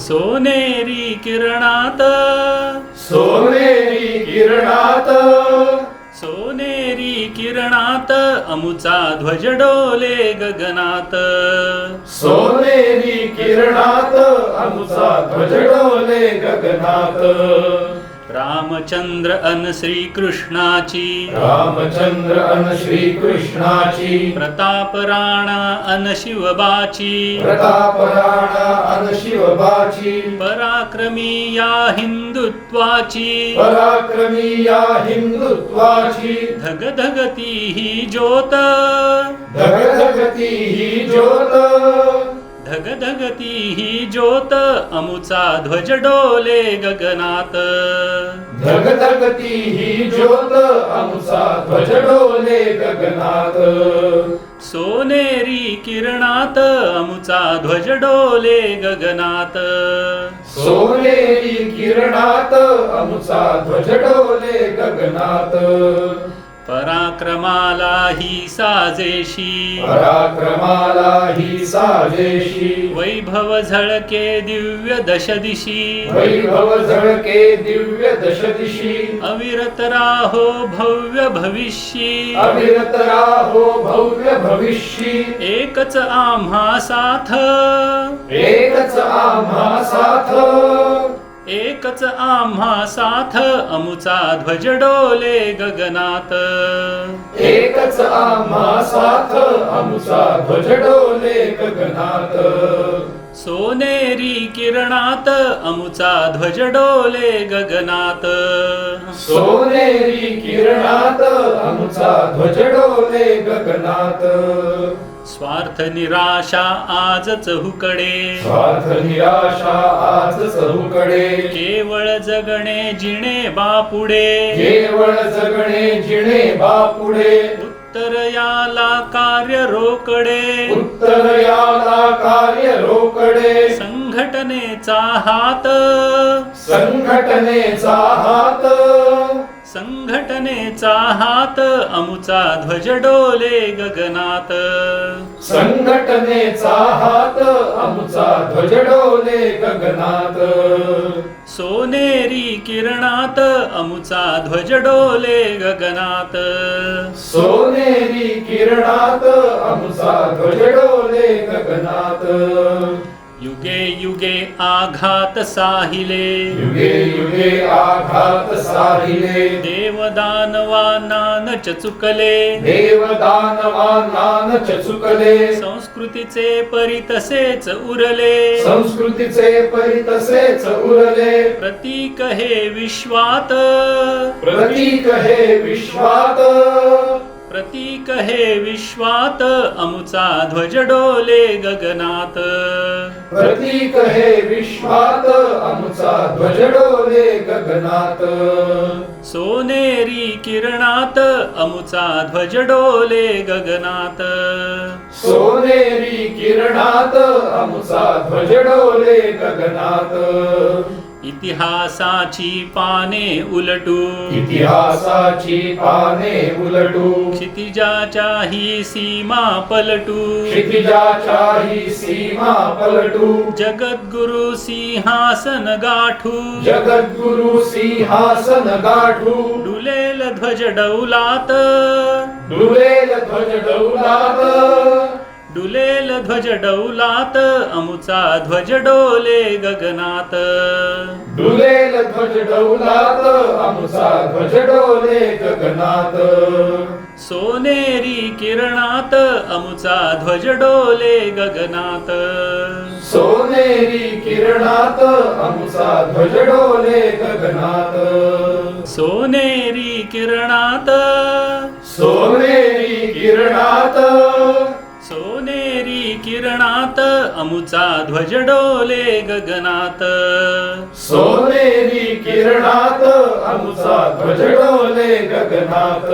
सोनेरी किरणात. सोनेरी किरणात. सोनेरी किरणात अमुचा ध्वज डोले गगनात. सोनेरी किरणात आमचा ध्वज डोले गगनात. रामचंद्र अन श्रीकृष्णाची. रामचंद्र अन श्री कृष्णाची प्रताप राणा अन शिवबाची. प्रताप राणा अन शिवबाची. पराक्रमी या हिंदुत्वाची. पराक्रमी या हिंदुत्वाची. धग धगती ही ज्योत. धगधगती ही ज्योत. धग धगती ही ज्योत अमुचा ध्वज डोले गगनात. धगधगती ही ज्योत आमचा ध्वज डोले गगनात. सोनेरी किरणात अमुचा ध्वज डोले गगनात. सोनेरी किरणात आमचा ध्वज डोले गगनात. पराक्रमाला ही साजेशी. पराक्रमाला ही साजेशी. वैभव झळके दिव्य दश दिशी वैभव झळके दिव्य दशदिशी. अविरत राहो भव्य भविष्यी. अविरत राहो भव्य भविष्यी. एकच आम्हा साथ. एकच आम्हा साथ. एकच आम्हा साथ अमुचा ध्वज डोले गगनात. एकच आम्हा साथ आमचा ध्वज डोले गगनात. सोनेरी किरणात अमुचा ध्वज डोले गगनात. सोनेरी किरणात आमचा ध्वज डोले गगनात. स्वार्थ निराशा आजच हुकडे स्वार्थ निराशा आज चहूकडे. केवळ जगणे जिणे बापुडे. केवळ जगणे जिणे बापुढे उत्तर याला कार्य रोकडे. उत्तर याला कार्य रोकडे. संघटनेचा हात. संघटनेचा हात. संघटनेचा हात अमुचा ध्वज डोले गगनात. संघटनेचा हात आमचा ध्वज डोले गगनात. सोनेरी किरणात अमुचा ध्वज डोले गगनात. सोनेरी किरणात आमचा ध्वज डोले गगनात. युगे युगे आघात साहिले. युगे युगे आघात साहिले. देवदानवानान च चुकले. देवदानवानान चुकले. संस्कृतीचे परी तसेच उरले. संस्कृतीचे परी तसेच उरले. प्रतीक हे विश्वात. प्रतीक हे विश्वात. प्रतीक हे विश्वात अमुचा ध्वज डोले गगनात. प्रतीक हे विश्वात आमचा ध्वज डोले गगनात. सोनेरी किरणात अमुचा ध्वज डोले गगनात. सोनेरी किरणात आमचा ध्वज डोले गगनात. इतिहासाची पाने उलटू. इतिहासाची पाने उलटू. क्षितिजाच्या ही सीमा पलटू. क्षितिजाच्या ही सीमा पलटू. जगद्गुरु सिंहासन गाठू. जगद्गुरु सिंहासन गाठू. डुलेल ध्वज डौलात. डुलेल ध्वज डौलात. डुलेल ध्वज डौलात अमुचा ध्वज डोले गगनात. डुलेल ध्वज डौलात आमचा ध्वज डोले गगनात. सोनेरी किरणात अमुचा ध्वज डोले गगनात. सोनेरी किरणात आमचा ध्वज डोले गगनात. सोनेरी किरणात. सोनेरी किरणात सोनेरी किरणात अमुचा ध्वज डोले गगनात. सोनेरी किरणात अमुचा ध्वज डोले गगनात.